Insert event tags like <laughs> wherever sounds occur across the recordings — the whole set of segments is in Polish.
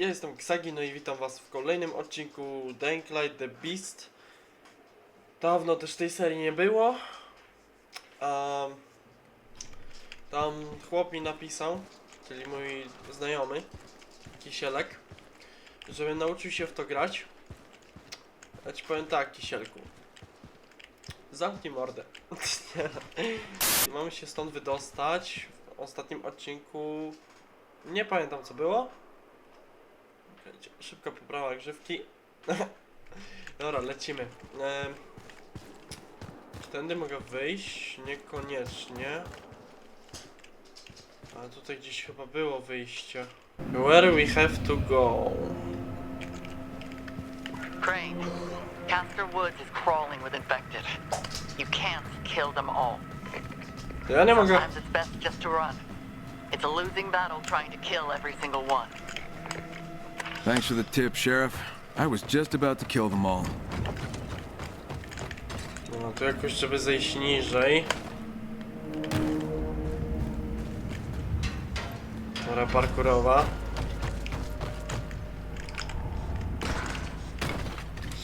ja jestem Ksagi, no i witam was w kolejnym odcinku Dying Light The Beast. Dawno też tej serii nie było. Um, tam chłop mi napisał, czyli mój znajomy, Kisielek, żebym nauczył się w to grać. Ja ci powiem tak, Kisielku. Zamknij mordę. <laughs> Mamy się stąd wydostać. W ostatnim odcinku nie pamiętam co było. Czekajcie, Szybka poprawa grzywki. <laughs> Dobra, lecimy. Em, Czy tędy mogę wyjść? Niekoniecznie. Ale tutaj gdzieś chyba było wyjście. Where we have to go? Crane, Castor Woods is crawling with infected. You can't kill them all. Ja nie mogę. Sometimes it's best just to run. It's a losing battle trying to kill every single one. Thanks for the tip, Sheriff. I was just about to kill them all. No to jakoś, żeby zejść niżej. Pora parkurowa.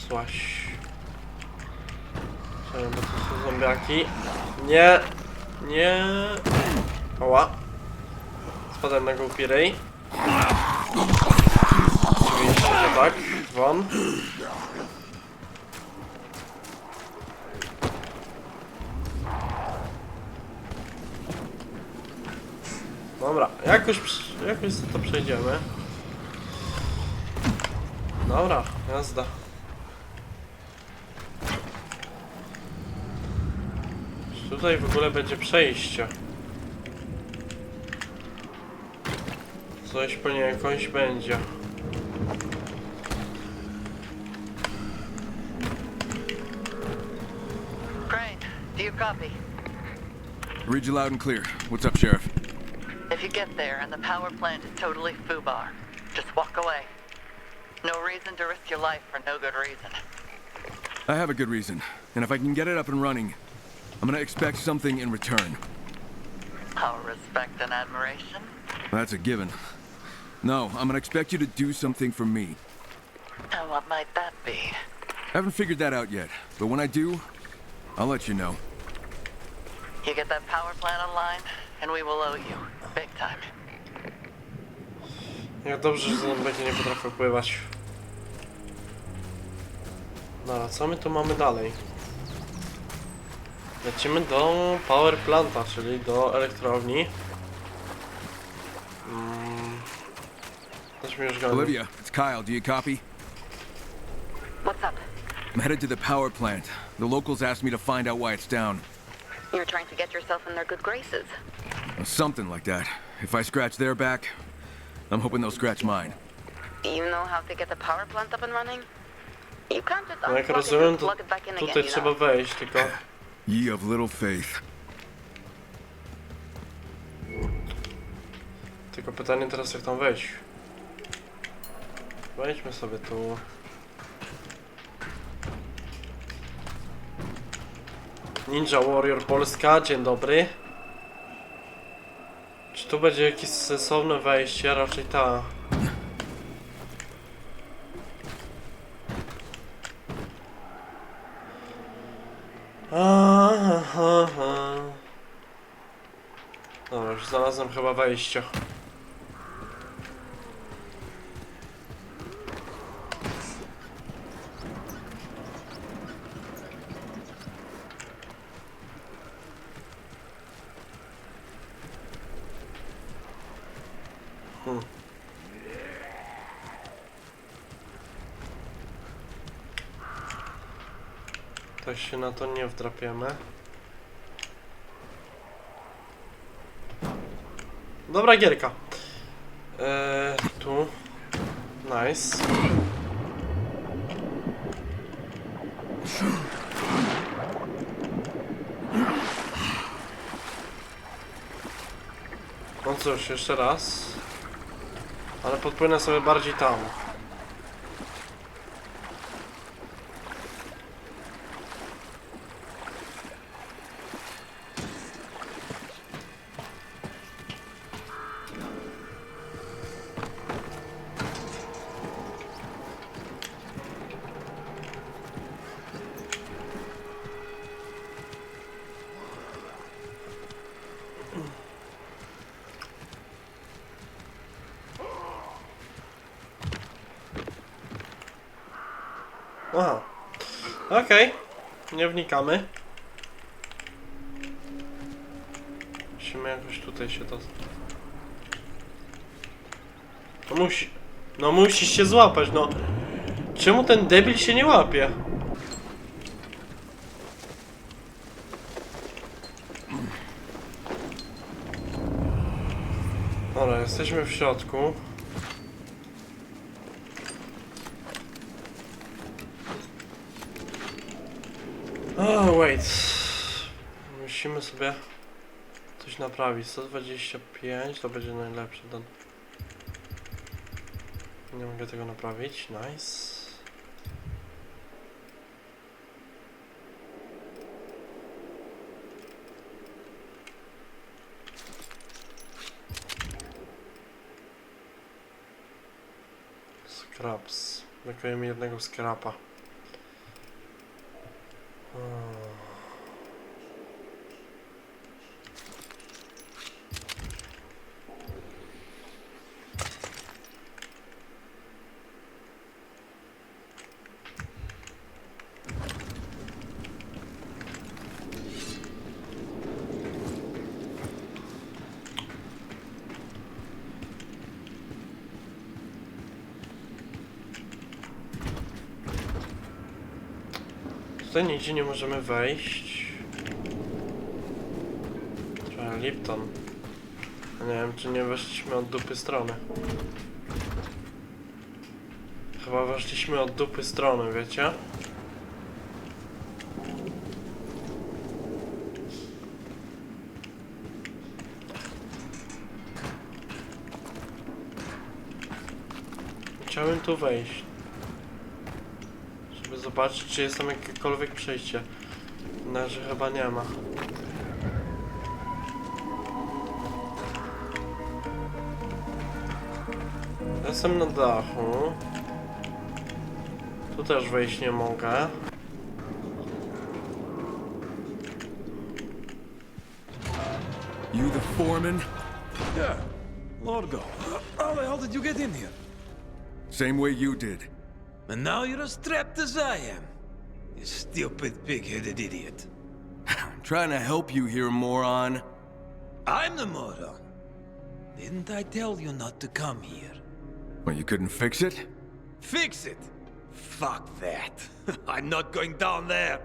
Słaś. Czekaj, to są zombiaki. Nie! Nie! Oła. Spadłem na głupi ryj. Tak. Won. Dobra, jakoś, jakoś to przejdziemy. Dobra, jazda. Tutaj w ogóle będzie przejście? Coś po niej jakoś będzie. Copy? Read you loud and clear. What's up, Sheriff? If you get there and the power plant is totally foobar, just walk away. No reason to risk your life for no good reason. I have a good reason, and if I can get it up and running, I'm gonna expect something in return. Our respect and admiration. That's a given. No, I'm gonna expect you to do something for me. And what might that be? I Haven't figured that out yet, but when I do, I'll let you know. You get that power plant online, and we will owe you. Big time. Jak dobrze, że zombiaki nie potrafią pływać. Dobra, co my tu mamy dalej? Lecimy do power planta, czyli do elektrowni. Mm. Też mi już goni. Olivia, it's Kyle. Do you copy? What's up? I'm headed to the power plant. The locals asked me to find out why it's down. You're trying to get yourself in their good graces. Something like that. If I scratch their back, I'm hoping they'll scratch mine. You know how to get the power plant up and running? You can't just No jak unplug it rozumiem, and to plug it back in tutaj again, you trzeba know? wejść, tylko... <sighs> Ye of little faith. Tylko pytanie teraz jak tam wejść. Wejdźmy sobie tu. Ninja Warrior Polska, dzień dobry. Czy tu będzie jakieś sensowne wejście? Raczej ta. Aha. Dobra, już znalazłem chyba wejście. Na to nie wdrapiemy. Dobra gierka. Eee, tu. Nice. No cóż, jeszcze raz. Ale podpłynę sobie bardziej tam. Aha. Okej. Nie wnikamy. Musimy jakoś tutaj się to... No musi... No musisz się złapać, no. Czemu ten debil się nie łapie? Dobra, jesteśmy w środku. Oh, wait. Musimy sobie coś naprawić. 125 to będzie najlepszy ten. Nie mogę tego naprawić. Nice. Scraps. Brakuje mi jednego skrapa. Tutaj nigdzie nie możemy wejść. Trzeba Lipton. Nie wiem, czy nie weszliśmy od dupy strony. Chyba weszliśmy od dupy strony, wiecie? Chciałem tu wejść. Zobaczyć, czy jest tam jakiekolwiek przejście. Na razie chyba nie ma. Jestem na dachu. Tu też wejść nie mogę. You the foreman? Yeah, Largo. How the hell did you get in here? Same way you did. And now you're as trapped as I am. You stupid pig-headed idiot. I'm trying to help you here, moron. I'm the moron. Didn't I tell you not to come here? Well, you couldn't fix it? Fix it! Fuck that. <laughs> I'm not going down there.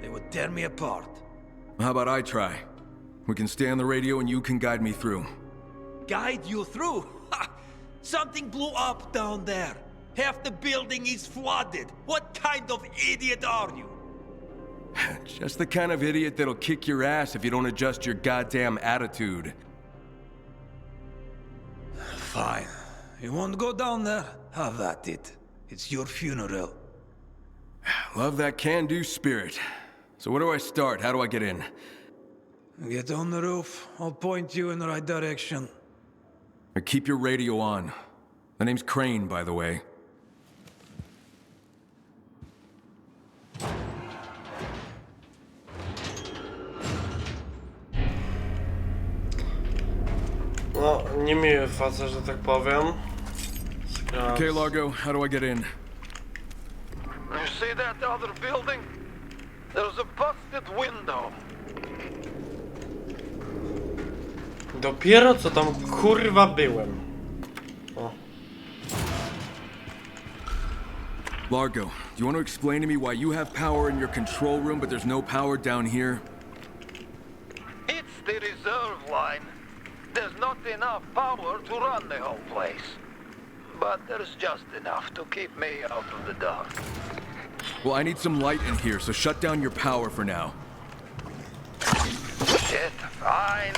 They would tear me apart. How about I try? We can stay on the radio and you can guide me through. Guide you through? <laughs> Something blew up down there. Half the building is flooded. What kind of idiot are you? <laughs> Just the kind of idiot that'll kick your ass if you don't adjust your goddamn attitude. Fine. You won't go down there? Have at it. It's your funeral. <sighs> Love that can do spirit. So, where do I start? How do I get in? Get on the roof. I'll point you in the right direction. Keep your radio on. The name's Crane, by the way. Niemiły facet, że tak powiem. Scraps. Okay, Largo, how do I get in? You see that other building? There's a busted window. Dopiero co tam kurwa byłem. O. Largo, do you want to explain to me why you have power in your control room, but there's no power down here? Not enough power to run the whole place. But there's just enough to keep me out of the dark. Well, I need some light in here, so shut down your power for now. Shit, fine.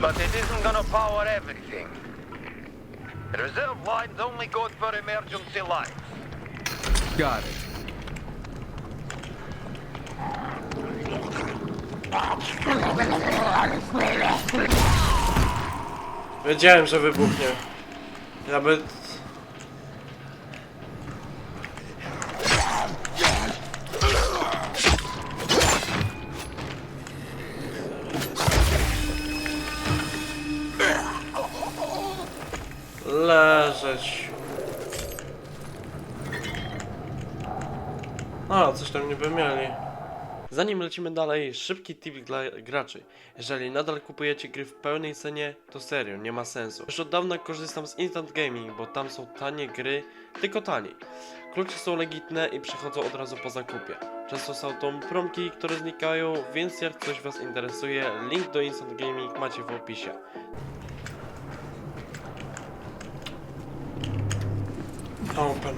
But it isn't gonna power everything. The reserve line's only good for emergency lights. Got it. <laughs> Wiedziałem, że wybuchnie. Nawet... Leżeć. A, coś tam niby mieli. Zanim lecimy dalej, szybki tip dla graczy. Jeżeli nadal kupujecie gry w pełnej cenie, to serio, nie ma sensu. Już od dawna korzystam z Instant Gaming, bo tam są tanie gry, tylko taniej. Klucze są legitne i przychodzą od razu po zakupie. Często są to promki, które znikają, więc jak coś Was interesuje, link do Instant Gaming macie w opisie. Open.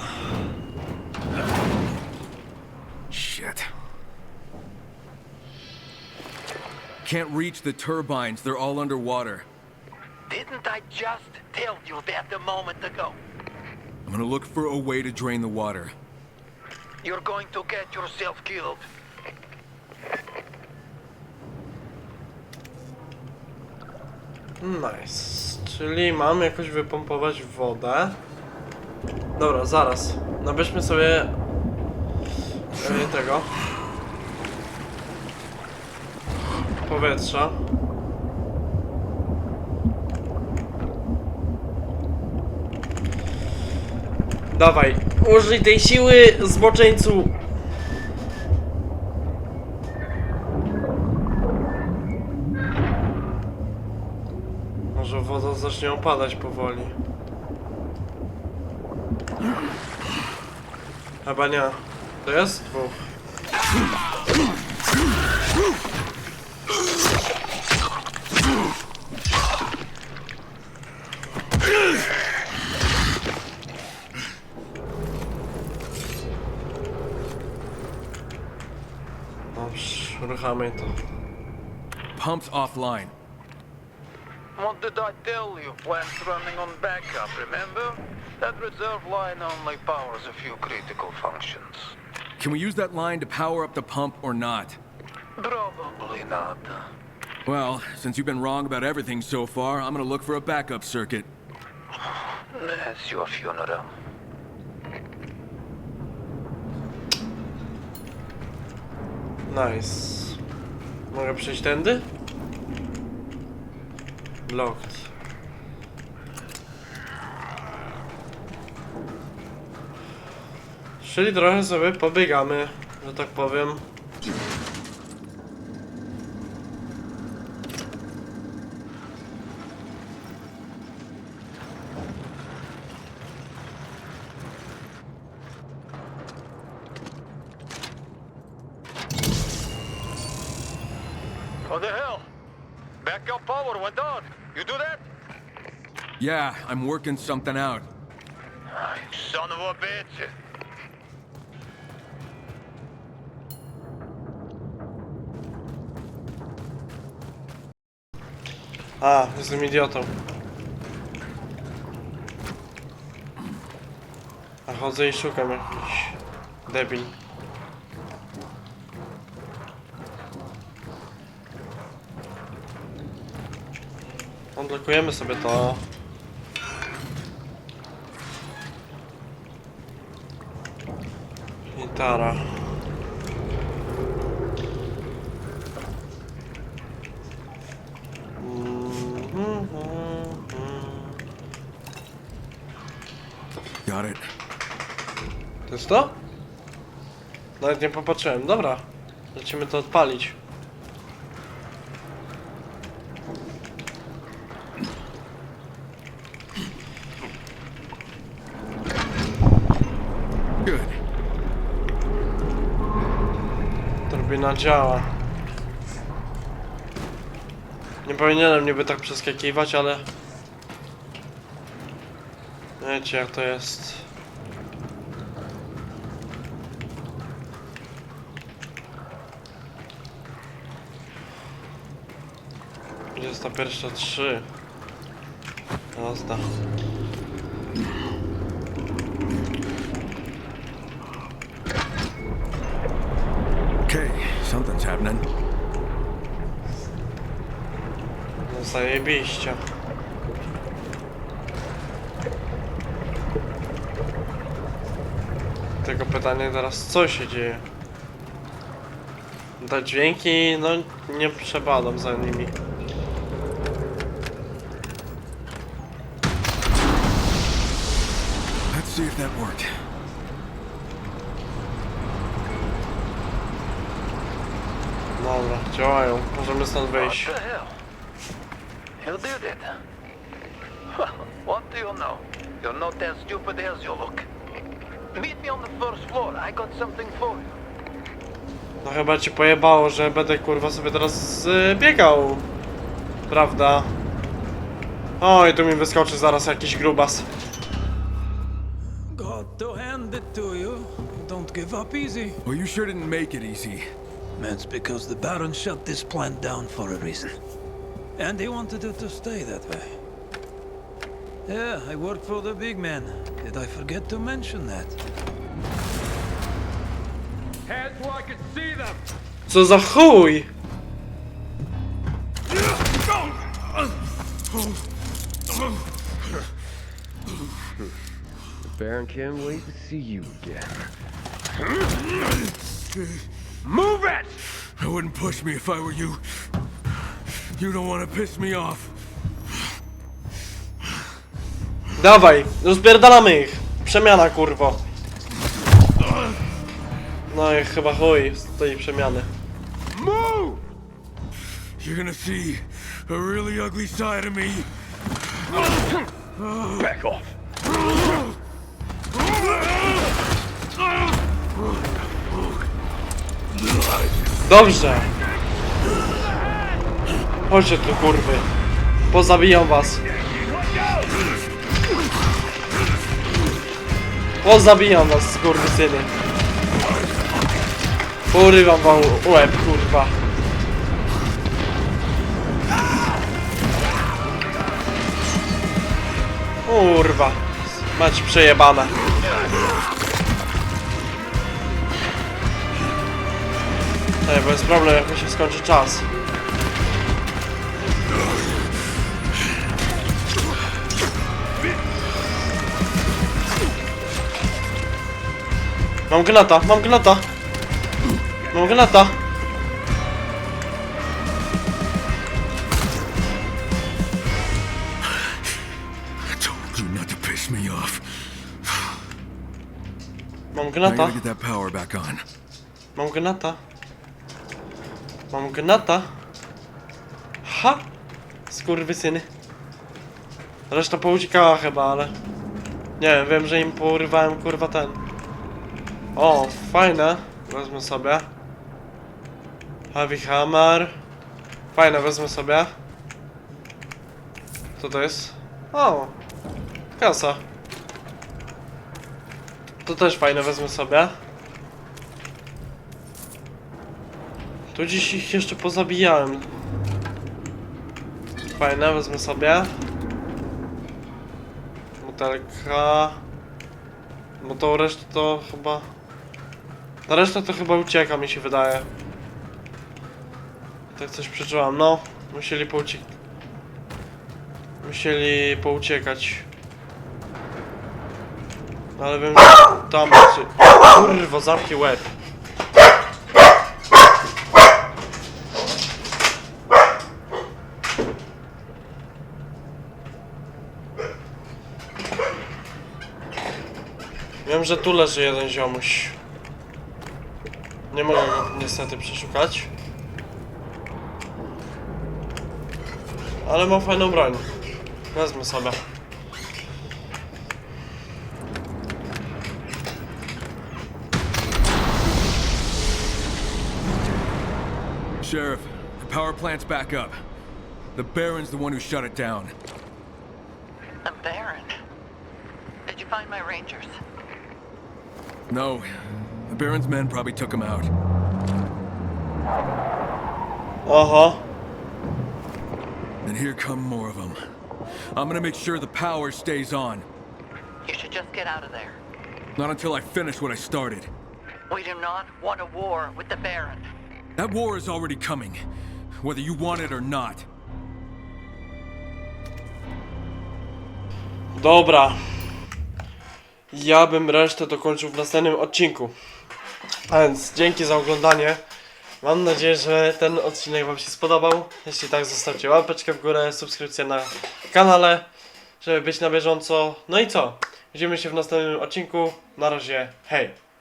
Shit. Can't reach the turbines, they're all underwater. Didn't I just tell you that a moment ago? I'm gonna look for a way to drain the water. You're going to get yourself killed. Nice. Czyli mamy jakoś wypompować wodę. Dobra, zaraz. Nabierzmy sobie tego. Powietrza. Dawaj, użyj tej siły, zboczeńcu! Może woda zacznie opadać powoli. Chyba nie. To jest dwóch. Dobrze, ruchamy to. Pump's offline. What did I tell you? Plant's running on backup, remember? That reserve line only powers a few critical functions. Can we use that line to power up the pump or not? Probably not. Well, since you've been wrong about everything so far, I'm gonna look for a backup circuit. <sighs> That's your funeral. Nice. Mogę przejść tędy? Blocked. Czyli trochę sobie pobiegamy, że tak powiem. What the hell? Backup power went on. You do that? Yeah, I'm working something out. Ah, son of a bitch. A, jestem idiotą. A chodzę i szukam jakiś debil. Odblokujemy sobie to. Got it. To jest to? Nawet nie popatrzyłem. Dobra. Lecimy to odpalić. Działa. Nie powinienem niby tak przeskakiwać, ale... Wiecie jak to jest. Dwudziesta pierwsza trzy. Jazda. Okay, something's happening. No zajebiście. Tylko pytanie teraz, co się dzieje? Te dźwięki, no nie przebadam za nimi. Let's see if that worked. Dobra, działają. Możemy stąd wyjść. What the hell? You did it. Well, what do you know? You're not as stupid as you look. Meet me on the first floor. I got something for you. No chyba ci pojebało, że będę kurwa sobie teraz y, biegał. Prawda? Oj, tu mi wyskoczy zaraz jakiś grubas. Got to hand it to you. Don't give up easy. Well, you sure didn't make it easy. That's because the Baron shut this plant down for a reason. And he wanted it to stay that way. Yeah, I work for the big man. Did I forget to mention that? Hands where I can see them! Co za chuj! The Baron can't wait to see you again. Move it! I wouldn't push me if I were you. You don't want to piss me off. Dawaj, rozpierdalamy ich! Przemiana kurwo. No i chyba chuj z tej przemiany. Move! You're gonna see a really ugly side of me. Back off. <laughs> <laughs> Dobrze! Chodźcie tu kurwy. Pozabijam was. Pozabijam was, skurwysyny. Porywam wam łeb, kurwa. Kurwa. Mać przejebane. Ej, bo jest problem, jak mi się skończy czas. Mam gnata, mam gnata! Mam gnata! Mam gnata! Mam gnata! Mam gnata! Ha! Skurwysyny. Reszta pouciekała chyba, ale... Nie wiem, wiem, że im porywałem kurwa ten. O, fajne. Wezmę sobie. Heavy Hammer. Fajne, wezmę sobie. Co to jest? O! Kasa. To też fajne, wezmę sobie. Tu dziś ich jeszcze pozabijałem. Fajne, wezmę sobie. Butelka. Bo to resztę to chyba... Na resztę to chyba ucieka, mi się wydaje. Tak coś przeczułam, no. Musieli pouciekać. Musieli pouciekać. No, Ale wiem, że tam... Kurwa, zamknij łeb. Wiem, że tu leży jeden ziomuś. Nie mogę go niestety przeszukać. Ale ma fajną broń. Wezmę sobie. Sheriff, the power plant's back up. The Baron's the one who shut it down. The Baron. Did you find my rangers? No, the Baron's men probably took him out. Uh-huh. And here come more of them. I'm gonna make sure the power stays on. You should just get out of there. Not until I finish what I started. We do not want a war with the Baron. That war is already coming, whether you want it or not. Dobra. Ja bym resztę dokończył w następnym odcinku. A więc dzięki za oglądanie. Mam nadzieję, że ten odcinek Wam się spodobał. Jeśli tak, zostawcie łapeczkę w górę, subskrypcję na kanale, żeby być na bieżąco. No i co? Widzimy się w następnym odcinku. Na razie, hej!